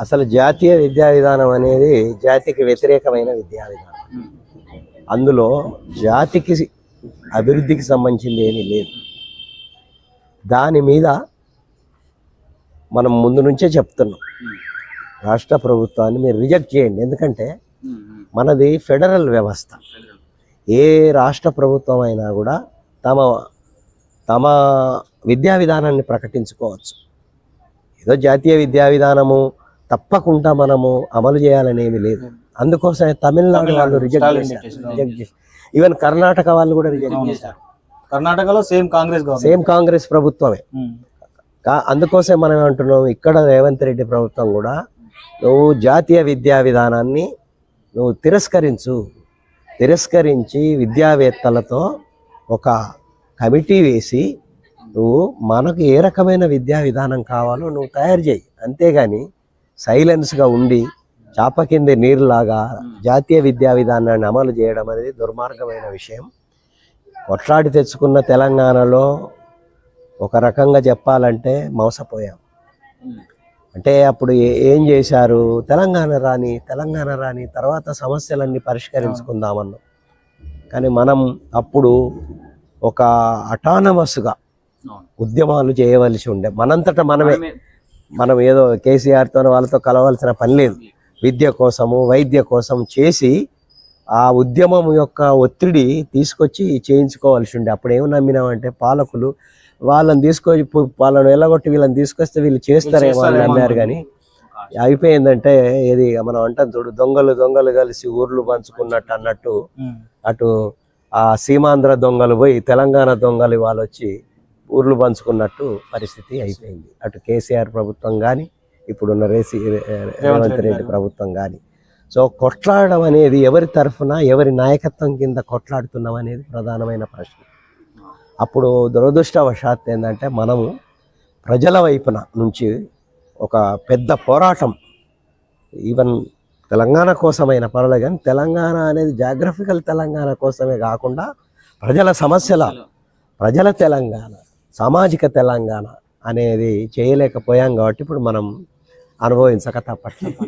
అసలు జాతీయ విద్యా విధానం అనేది జాతికి వ్యతిరేకమైన విద్యా విధానం. అందులో జాతికి అభివృద్ధికి సంబంధించింది ఏమీ లేదు. దాని మీద మనం ముందు నుంచే చెప్తున్నాం. రాష్ట్ర ప్రభుత్వాన్ని మీరు రిజెక్ట్ చేయండి. ఎందుకంటే మనది ఫెడరల్ వ్యవస్థ. ఏ రాష్ట్ర ప్రభుత్వం అయినా కూడా తమ తమ విద్యా విధానాన్ని ప్రకటించుకోవచ్చు. ఏదో జాతీయ విద్యా విధానము తప్పకుండా మనము అమలు చేయాలని ఏమీ లేదు. అందుకోసమే తమిళనాడు వాళ్ళు రిజెక్ట్ చేశారు. ఈవెన్ కర్ణాటక వాళ్ళు కూడా రిజెక్ట్ చేశారు. కర్ణాటకలో సేమ్ కాంగ్రెస్ సేమ్ కాంగ్రెస్ ప్రభుత్వమే. కా- అందుకోసం మనం ఏమంటున్నాం ఇక్కడ రేవంత్ రెడ్డి ప్రభుత్వం కూడా నువ్వు జాతీయ విద్యా విధానాన్ని నువ్వు తిరస్కరించు. తిరస్కరించి విద్యావేత్తలతో ఒక కమిటీ వేసి నువ్వు మనకు ఏ రకమైన విద్యా విధానం కావాలో నువ్వు తయారు చేయి. అంతేగాని సైలెన్స్గా ఉండి చాప కింద నీరులాగా జాతీయ విద్యా విధానాన్ని అమలు చేయడం అనేది దుర్మార్గమైన విషయం. కొట్లాడి తెచ్చుకున్న తెలంగాణలో ఒక రకంగా చెప్పాలంటే మోసపోయాం. అంటే అప్పుడు ఏం చేశారు? తెలంగాణ రాని తెలంగాణ రాని తర్వాత సమస్యలన్నీ పరిష్కరించుకుందామన్నాం. కానీ మనం అప్పుడు ఒక అటానమస్గా ఉద్యమాలు చేయవలసి ఉండే. మనంతట మనమే. మనం ఏదో కేసీఆర్తో వాళ్ళతో కలవాల్సిన పని లేదు. విద్య కోసము వైద్య కోసం చేసి ఆ ఉద్యమం యొక్క ఒత్తిడి తీసుకొచ్చి చేయించుకోవాల్సి ఉండే. అప్పుడు ఏమి నమ్మినామంటే పాలకులు వాళ్ళని తీసుకొచ్చి వాళ్ళని వెళ్ళగొట్టి వీళ్ళని తీసుకొస్తే వీళ్ళు చేస్తారేమో అని నమ్మారు కానీ అయిపోయిందంటే ఏది మనం అంటాం చూడు దొంగలు దొంగలు కలిసి ఊర్లు పంచుకున్నట్టు అన్నట్టు అటు ఆ సీమాంధ్ర దొంగలు పోయి తెలంగాణ దొంగలు వాళ్ళు వచ్చి ఊర్లు పంచుకున్నట్టు పరిస్థితి అయిపోయింది. అటు కేసీఆర్ ప్రభుత్వం కానీ ఇప్పుడున్న రేసి రేవంత్ రెడ్డి ప్రభుత్వం కానీ సో కొట్లాడడం అనేది ఎవరి తరఫున ఎవరి నాయకత్వం కింద కొట్లాడుతున్నాం అనేది ప్రధానమైన ప్రశ్న. అప్పుడు దురదృష్టవశాత్తు ఏంటంటే మనము ప్రజల వైపున నుంచి ఒక పెద్ద పోరాటం ఈవెన్ తెలంగాణ కోసమైన పర్వాలేదు కానీ తెలంగాణ అనేది జాగ్రఫికల్ తెలంగాణ కోసమే కాకుండా ప్రజల సమస్యల ప్రజల తెలంగాణ సామాజిక తెలంగాణ అనేది చేయలేకపోయాం కాబట్టి ఇప్పుడు మనం అనుభవించక తప్పట్లేదు.